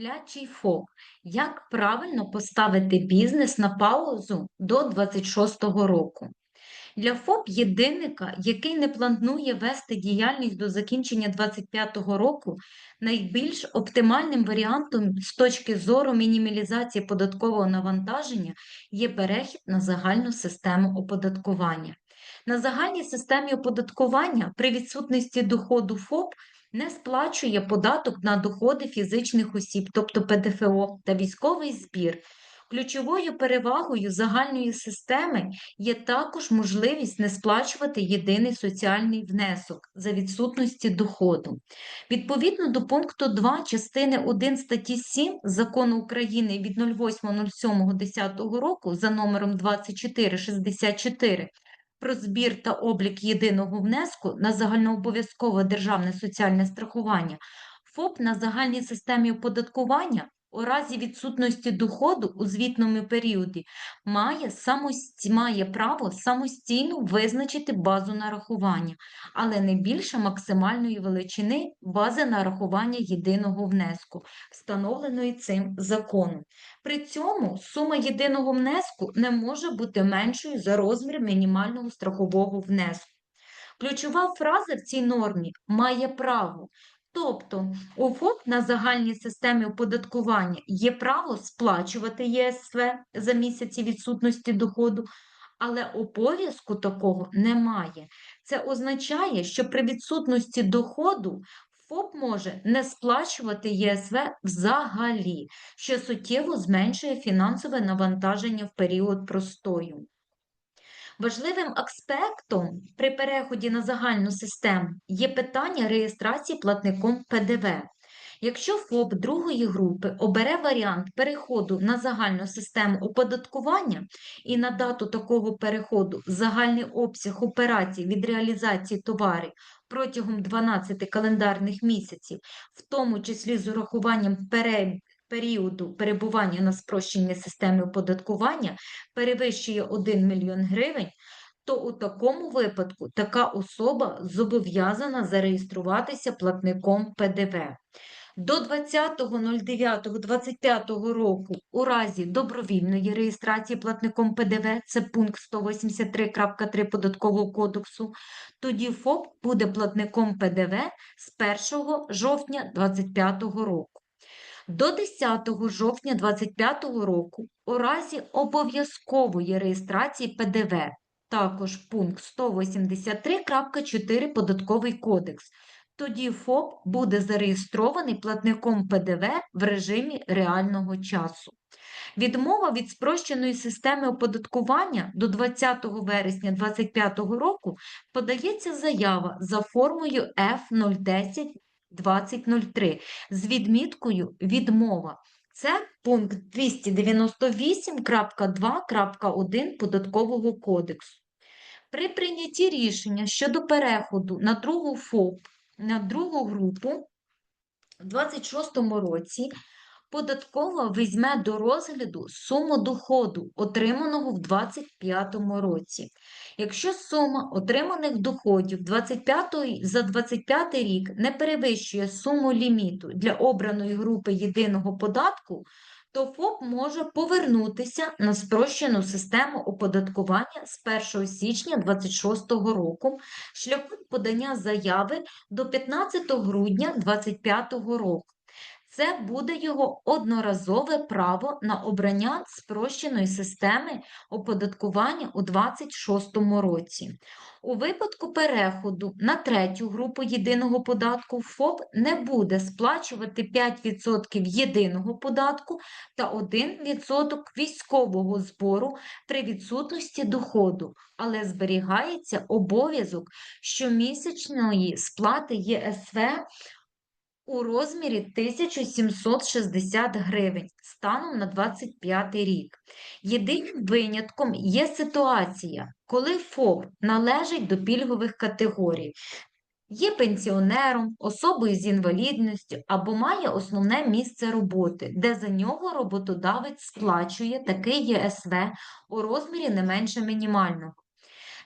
Сплячий ФОП. Як правильно поставити бізнес на паузу до 26-го року? Для ФОП-єдинника, який не планує вести діяльність до закінчення 25-го року, найбільш оптимальним варіантом з точки зору мінімалізації податкового навантаження є перехід на загальну систему оподаткування. На загальній системі оподаткування при відсутності доходу ФОП не сплачує податок на доходи фізичних осіб, тобто ПДФО та військовий збір. Ключовою перевагою загальної системи є також можливість не сплачувати єдиний соціальний внесок за відсутності доходу. Відповідно до пункту 2 частини 1 статті 7 Закону України від 08.07.10 року за номером 2464 про збір та облік єдиного внеску на загальнообов'язкове державне соціальне страхування, ФОП на загальній системі оподаткування у разі відсутності доходу у звітному періоді має, самост... має право самостійно визначити базу нарахування, але не більше максимальної величини бази нарахування єдиного внеску, встановленої цим законом. При цьому сума єдиного внеску не може бути меншою за розмір мінімального страхового внеску. Ключова фраза в цій нормі має право. Тобто у ФОП на загальній системі оподаткування є право сплачувати ЄСВ за місяці відсутності доходу, але обов'язку такого немає. Це означає, що при відсутності доходу ФОП може не сплачувати ЄСВ взагалі, що суттєво зменшує фінансове навантаження в період простою. Важливим аспектом при переході на загальну систему є питання реєстрації платником ПДВ. Якщо ФОП другої групи обере варіант переходу на загальну систему оподаткування і на дату такого переходу загальний обсяг операцій від реалізації товарів протягом 12 календарних місяців, в тому числі з урахуванням періоду перебування на спрощеній системі оподаткування, перевищує 1 мільйон гривень, то у такому випадку така особа зобов'язана зареєструватися платником ПДВ. До 20.09.25 року у разі добровільної реєстрації платником ПДВ, це пункт 183.3 Податкового кодексу, тоді ФОП буде платником ПДВ з 1 жовтня 2025 року. До 10 жовтня 2025 року у разі обов'язкової реєстрації ПДВ, також пункт 183.4 Податковий кодекс, тоді ФОП буде зареєстрований платником ПДВ в режимі реального часу. Відмова від спрощеної системи оподаткування до 20 вересня 2025 року подається заява за формою F010 2003 з відміткою відмова. Це пункт 298.2.1 Податкового кодексу. При прийнятті рішення щодо переходу на другу ФОП, на другу групу в 2026 році податкова візьме до розгляду суму доходу, отриманого в 2025 році. Якщо сума отриманих доходів 25 за 25 рік не перевищує суму ліміту для обраної групи єдиного податку, то ФОП може повернутися на спрощену систему оподаткування з 1 січня 2026 року шляхом подання заяви до 15 грудня 2025 року. Це буде його одноразове право на обрання спрощеної системи оподаткування у 2026 році. У випадку переходу на третю групу єдиного податку ФОП не буде сплачувати 5% єдиного податку та 1% військового збору при відсутності доходу, але зберігається обов'язок щомісячної сплати ЄСВ у розмірі 1760 гривень станом на 25 рік. Єдиним винятком є ситуація, коли ФОП належить до пільгових категорій. Є пенсіонером, особою з інвалідністю або має основне місце роботи, де за нього роботодавець сплачує такий ЄСВ у розмірі не менше мінімального.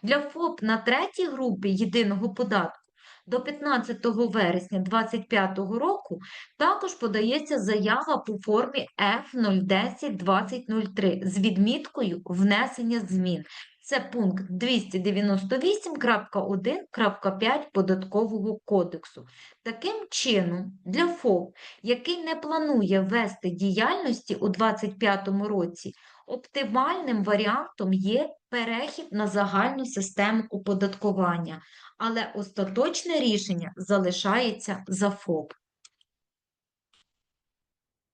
Для ФОП на третій групі єдиного податку до 15 вересня 2025 року також подається заява по формі F010-2003 з відміткою внесення змін. Це пункт 298.1.5 Податкового кодексу. Таким чином, для ФОП, який не планує вести діяльності у 2025 році, оптимальним варіантом є перехід на загальну систему оподаткування, але остаточне рішення залишається за ФОП.